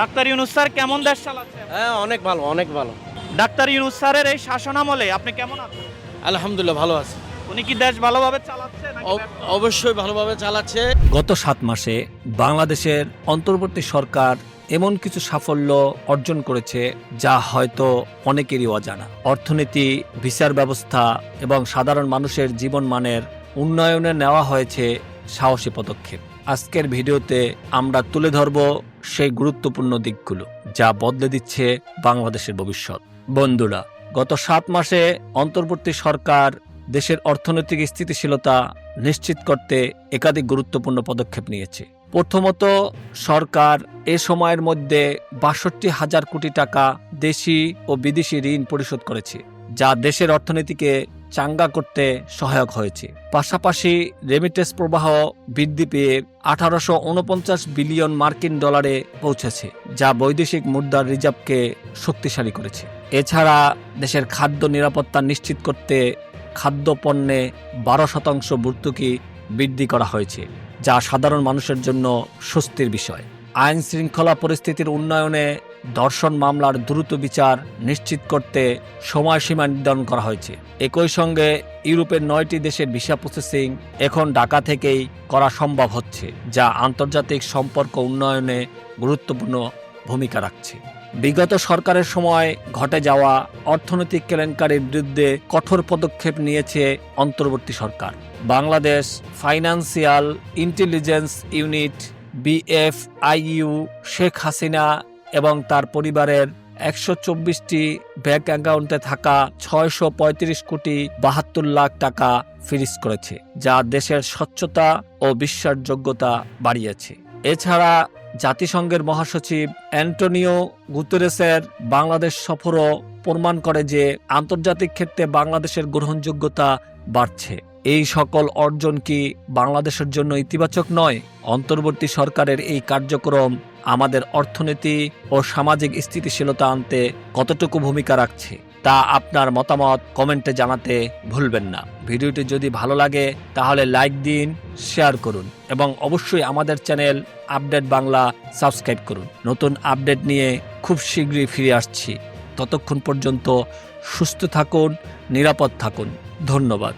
Doctor Yunus sir কেমন দেশ চালাচ্ছে? হ্যাঁ অনেক ভালো অনেক ভালো। ডাক্তার ইউনুস স্যারের এই শাসন আমলে আপনি কেমন আছেন? আলহামদুলিল্লাহ ভালো আছে। উনি কি দেশ ভালোভাবে চালাচ্ছে অবশ্যই ভালোভাবে চালাচ্ছে। গত সাত মাসে বাংলাদেশের অন্তর্বর্তী সরকার এমন কিছু সাফল্য অর্জন করেছে যা হয়তো অনেকেরই অজানা। অর্থনীতি বিচার ব্যবস্থা এবং সাধারণ মানুষের জীবনমানের উন্নয়নে নেওয়া হয়েছে সাহসী পদক্ষেপ। আজকের ভিডিওতে আমরা তুলে ধরব সেই গুরুত্বপূর্ণ দিকগুলো, যা বদলে দিচ্ছে বাংলাদেশের ভবিষ্যৎ। বন্ধুরা, গত সাত মাসে অন্তর্বর্তী সরকার দেশের অর্থনৈতিক স্থিতিশীলতা নিশ্চিত করতে একাধিক গুরুত্বপূর্ণ পদক্ষেপ নিয়েছে। প্রথমত, সরকার এ সময়ের মধ্যে বাষট্টি হাজার কোটি টাকা দেশি ও বিদেশি ঋণ পরিশোধ করেছে, যা দেশের অর্থনীতিকে চাঙ্গা করতে সহায়ক হয়েছে। পাশাপাশি রেমিটেন্স প্রবাহ বৃদ্ধি পেয়ে আঠারোশো উনপঞ্চাশ বিলিয়ন মার্কিন ডলারে পৌঁছেছে, যা বৈদেশিক মুদ্রার রিজার্ভকে শক্তিশালী করেছে। এছাড়া দেশের খাদ্য নিরাপত্তা নিশ্চিত করতে খাদ্য পণ্যে বারো শতাংশ ভর্তুকি বৃদ্ধি করা হয়েছে, যা সাধারণ মানুষের জন্য স্বস্তির বিষয়। আইন শৃঙ্খলা পরিস্থিতির উন্নয়নে ধর্ষণ মামলার দ্রুত বিচার নিশ্চিত করতে সময়সীমা নির্ধারণ করা হয়েছে। একই সঙ্গে ইউরোপের নয়টি দেশের ভিসা প্রসেসিং এখন ঢাকা থেকেই করা সম্ভব হচ্ছে, যা আন্তর্জাতিক সম্পর্ক উন্নয়নে গুরুত্বপূর্ণ ভূমিকা রাখছে। বিগত সরকারের সময় ঘটে যাওয়া অর্থনৈতিক কেলেঙ্কারির বিরুদ্ধে কঠোর পদক্ষেপ নিয়েছে অন্তর্বর্তী সরকার। Bangladesh financial intelligence unit, BFIU, Sheikh Hasina এবং তার পরিবারের একশো চব্বিশটি ব্যাংক অ্যাকাউন্টে থাকা ছয়শো পঁয়ত্রিশ কোটি বাহাত্তর লাখ টাকা ফ্রিজ করেছে, যা দেশের স্বচ্ছতা ও বিশ্বাসযোগ্যতা বাড়িয়েছে। এছাড়া জাতিসংঘের মহাসচিব অ্যান্টোনিও গুতেরেসের বাংলাদেশ সফরও প্রমাণ করে যে আন্তর্জাতিক ক্ষেত্রে বাংলাদেশের গ্রহণযোগ্যতা বাড়ছে। এই সকল অর্জন কি বাংলাদেশের জন্য ইতিবাচক নয়? অন্তর্বর্তী সরকারের এই কার্যক্রম আমাদের অর্থনীতি ও সামাজিক স্থিতিশীলতা আনতে কতটুকু ভূমিকা রাখছে, তা আপনার মতামত কমেন্টে জানাতে ভুলবেন না। ভিডিওটি যদি ভালো লাগে, তাহলে লাইক দিন, শেয়ার করুন এবং অবশ্যই আমাদের চ্যানেল আপডেট বাংলা সাবস্ক্রাইব করুন। নতুন আপডেট নিয়ে খুব শীঘ্রই ফিরে আসছি। ততক্ষণ পর্যন্ত সুস্থ থাকুন, নিরাপদ থাকুন। ধন্যবাদ।